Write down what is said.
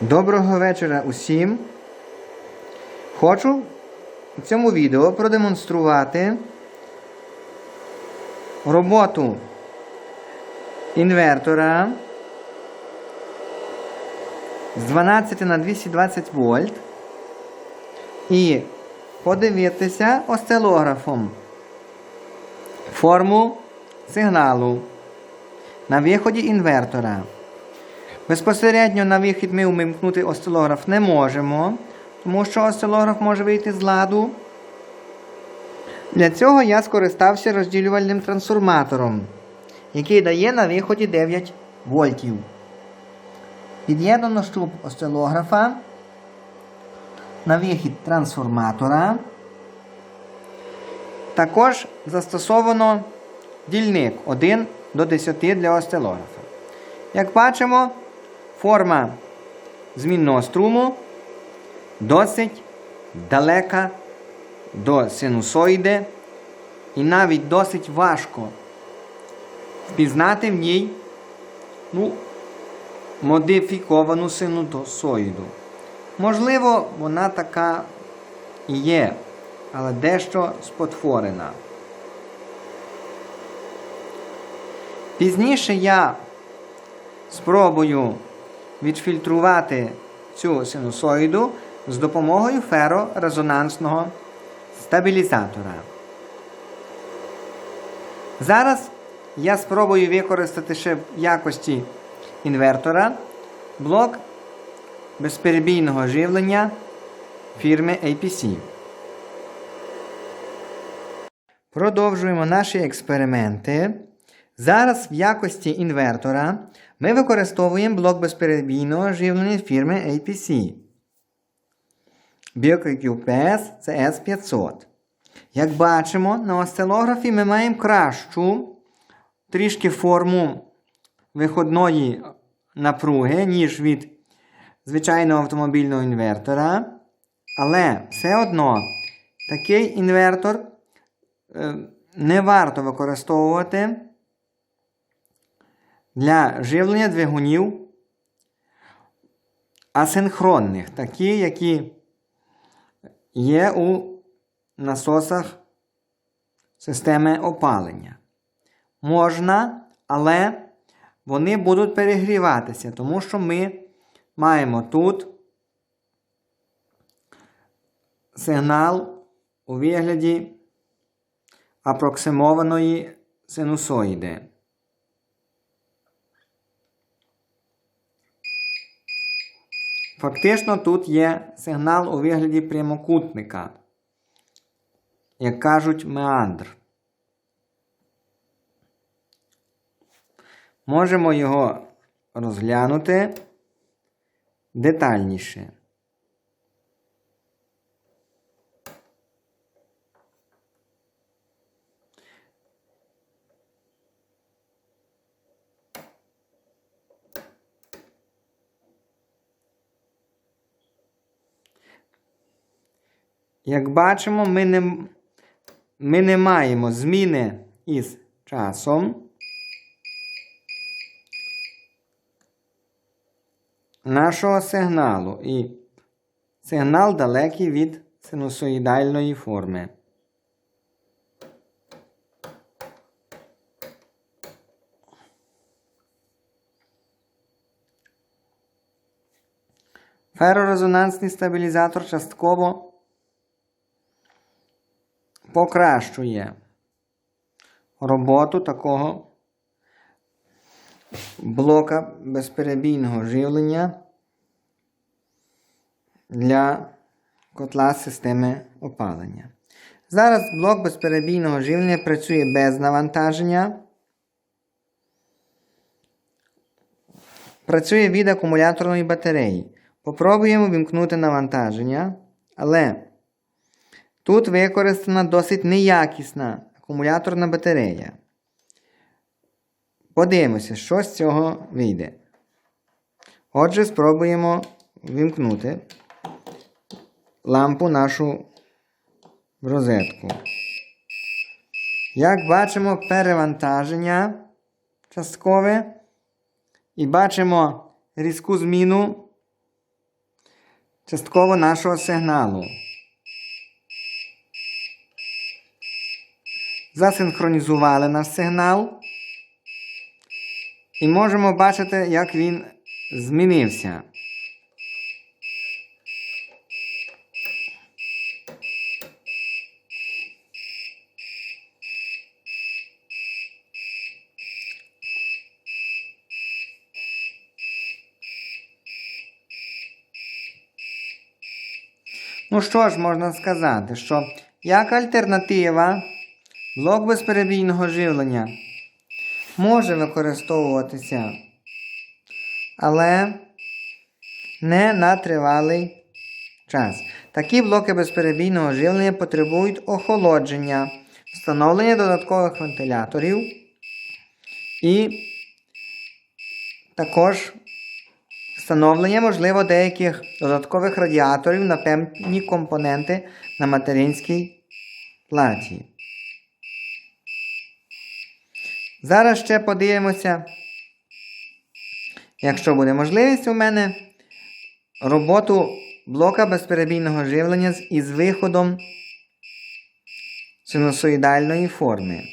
Доброго вечора усім. Хочу у цьому відео продемонструвати роботу інвертора з 12 на 220 вольт і подивитися осцилографом форму сигналу на виході інвертора. Безпосередньо на вихід ми вмимкнути осцилограф не можемо, тому що осцилограф може вийти з ладу. Для цього я скористався розділювальним трансформатором, який дає на виході 9 вольтів. Під'єднано щуп осцилографа на вихід трансформатора. Також застосовано дільник 1 до 10 для осцилографа. Як бачимо, форма змінного струму досить далека до синусоїди і навіть досить важко впізнати в ній ну, модифіковану синусоїду. Можливо, вона така і є, але дещо спотворена. Пізніше я спробую відфільтрувати цю синусоїду з допомогою ферорезонансного стабілізатора. Зараз я спробую використати ще в якості інвертора блок безперебійного живлення фірми APC. Продовжуємо наші експерименти. Зараз в якості інвертора ми використовуємо блок безперебійного живлення фірми APC. BioQPS CS500. Як бачимо, на осцилографі ми маємо кращу трішки форму виходної напруги, ніж від звичайного автомобільного інвертора. Але все одно такий інвертор е, не варто використовувати для живлення двигунів асинхронних, такі, які є у насосах системи опалення. Можна, але вони будуть перегріватися, тому що ми маємо тут сигнал у вигляді апроксимованої синусоїди. Фактично тут є сигнал у вигляді прямокутника, як кажуть, меандр. Можемо його розглянути детальніше. Як бачимо, ми не, ми не маємо зміни із часом. Нашого сигналу. І сигнал далекий від синусоїдальної форми. Ферорезонансний стабілізатор частково покращує роботу такого блока безперебійного живлення для котла системи опалення. Зараз блок безперебійного живлення працює без навантаження. Працює від акумуляторної батареї. Попробуємо вімкнути навантаження, але Тут використана досить неякісна акумуляторна батарея. Подивимося, що з цього вийде. Отже, спробуємо вимкнути лампу нашу в розетку. Як бачимо, перевантаження часткове. І бачимо різку зміну частково нашого сигналу. Засинхронізували наш сигнал. І можемо бачити, як він змінився. Ну що ж, можна сказати, що як альтернатива блок безперебійного живлення може використовуватися, але не на тривалий час. Такі блоки безперебійного живлення потребують охолодження, встановлення додаткових вентиляторів і також встановлення, можливо, деяких додаткових радіаторів на певні компоненти на материнській платі. Зараз ще подивимося, якщо буде можливість у мене, роботу блока безперебійного живлення із виходом синусоїдальної форми.